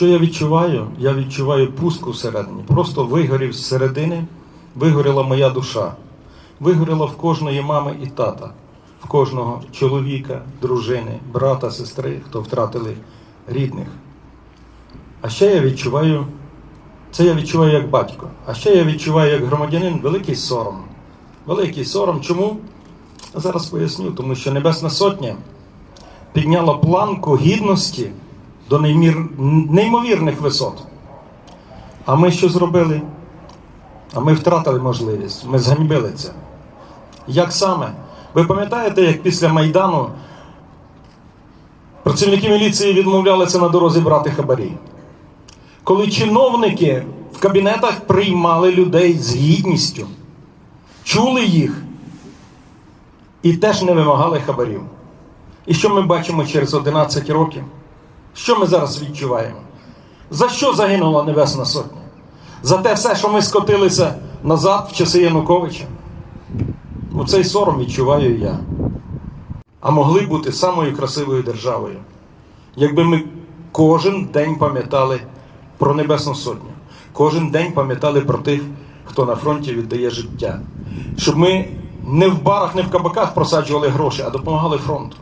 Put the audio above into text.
Що я відчуваю? Я відчуваю пустку всередині. Просто вигорів з середини, вигоріла моя душа. Вигоріла в кожної мами і тата, в кожного чоловіка, дружини, брата, сестри, хто втратили рідних. А ще я відчуваю, це я відчуваю як батько, а ще я відчуваю як громадянин великий сором. Великий сором. Чому? Зараз поясню, тому що Небесна Сотня підняла планку гідності до неймовірних висот. А ми що зробили? А ми втратили можливість, ми зганьбили це. Як саме? Ви пам'ятаєте, як після Майдану працівники міліції відмовлялися на дорозі брати хабарі? Коли чиновники в кабінетах приймали людей з гідністю, чули їх і теж не вимагали хабарів. І що ми бачимо через 11 років? Що ми зараз відчуваємо? За що загинула Небесна Сотня? За те все, що ми скотилися назад в часи Януковича? Оцей сором відчуваю я. А могли бути самою красивою державою, якби ми кожен день пам'ятали про Небесну Сотню, кожен день пам'ятали про тих, хто на фронті віддає життя. Щоб ми не в барах, не в кабаках просаджували гроші, а допомагали фронту.